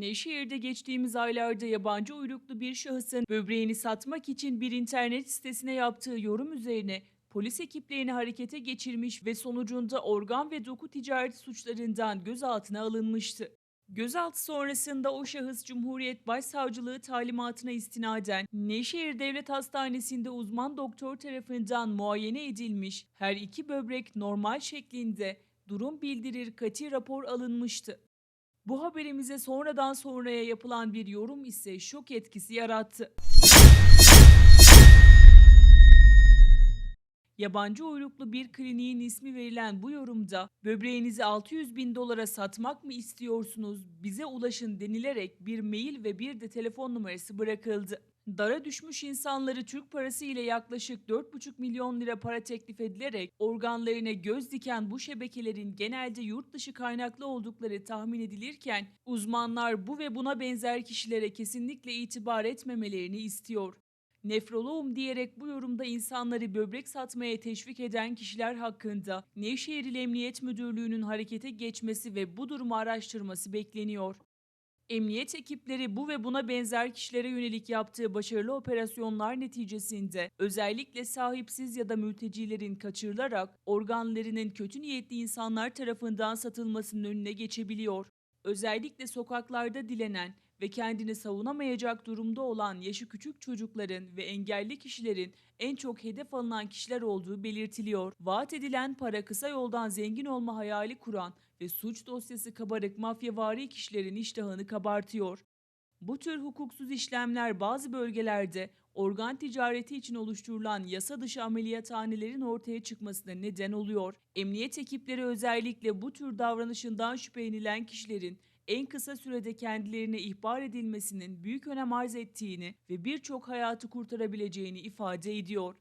Nevşehir'de geçtiğimiz aylarda yabancı uyruklu bir şahısın böbreğini satmak için bir internet sitesine yaptığı yorum üzerine polis ekiplerini harekete geçirmiş ve sonucunda organ ve doku ticareti suçlarından gözaltına alınmıştı. Gözaltı sonrasında o şahıs Cumhuriyet Başsavcılığı talimatına istinaden Nevşehir Devlet Hastanesi'nde uzman doktor tarafından muayene edilmiş, her iki böbrek normal şeklinde durum bildirir kati rapor alınmıştı. Bu haberimize sonradan sonraya yapılan bir yorum ise şok etkisi yarattı. Yabancı uyruklu bir kliniğin ismi verilen bu yorumda böbreğinizi 600 bin dolara satmak mı istiyorsunuz bize ulaşın denilerek bir mail ve bir de telefon numarası bırakıldı. Dara düşmüş insanları Türk parası ile yaklaşık 4,5 milyon lira para teklif edilerek organlarına göz diken bu şebekelerin genelde yurt dışı kaynaklı oldukları tahmin edilirken uzmanlar bu ve buna benzer kişilere kesinlikle itibar etmemelerini istiyor. Nefroloğum diyerek bu yorumda insanları böbrek satmaya teşvik eden kişiler hakkında Nevşehir İl Emniyet Müdürlüğü'nün harekete geçmesi ve bu durumu araştırması bekleniyor. Emniyet ekipleri bu ve buna benzer kişilere yönelik yaptığı başarılı operasyonlar neticesinde özellikle sahipsiz ya da mültecilerin kaçırılarak organlarının kötü niyetli insanlar tarafından satılmasının önüne geçebiliyor. Özellikle sokaklarda dilenen ve kendini savunamayacak durumda olan yaşı küçük çocukların ve engelli kişilerin en çok hedef alınan kişiler olduğu belirtiliyor. Vaat edilen para kısa yoldan zengin olma hayali kuran ve suç dosyası kabarık mafyavari kişilerin iştahını kabartıyor. Bu tür hukuksuz işlemler bazı bölgelerde organ ticareti için oluşturulan yasa dışı ameliyathanelerin ortaya çıkmasına neden oluyor. Emniyet ekipleri özellikle bu tür davranışından şüphelenilen kişilerin en kısa sürede kendilerine ihbar edilmesinin büyük önem arz ettiğini ve birçok hayatı kurtarabileceğini ifade ediyor.